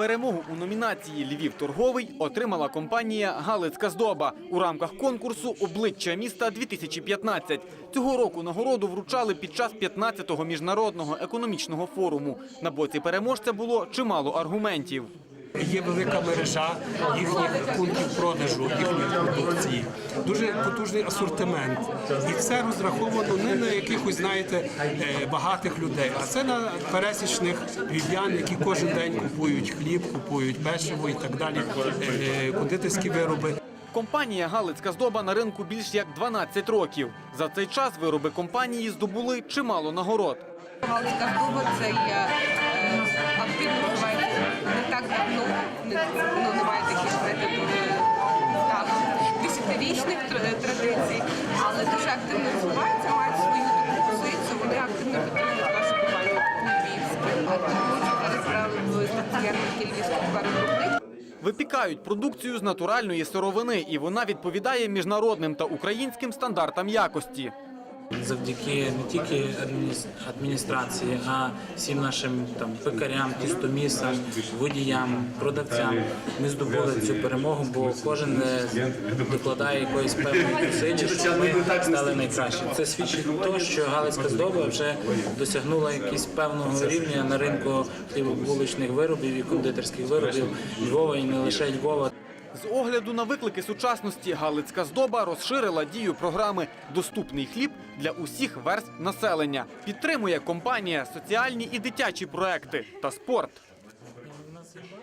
Перемогу у номінації Львів торговий отримала компанія Галицька здоба у рамках конкурсу Обличчя міста 2015 Цього року нагороду вручали під час 15-го міжнародного економічного форуму. На боці переможця було чимало аргументів. Є велика мережа їхніх пунктів продажу їхньої продукції, дуже потужний асортимент, і це розраховано не на якихось, знаєте, е, багатих людей, а це на пересічних львів'ян, які кожен день купують хліб, купують печиво і так далі, е, кондитерські вироби. Компанія Галицька здоба на ринку більш як 12 років. За цей час вироби компанії здобули чимало нагород. Галицька здоба це є так давно, не, ну, немає таких десятирічних традицій, але дуже активно розвивається, мають свою таку позицію, вони активно підтримують нашу компанію львівську. Тому. Випікають продукцію з натуральної сировини, і вона відповідає міжнародним та українським стандартам якості. Завдяки не тільки адміністрації, а всім нашим там пекарям, тістомісам, водіям, продавцям. Ми здобули цю перемогу, бо кожен е, докладає якоїсь певної зусилля, щоб ми стали найкращі. Це свідчить того, що Галицька здоба вже досягнула якогось певного рівня на ринку вуличних виробів і кондитерських виробів Львова і не лише Львова. З огляду на виклики сучасності Галицька здоба розширила дію програми Доступний хліб для усіх верств населення. Підтримує компанія соціальні і дитячі проекти та спорт.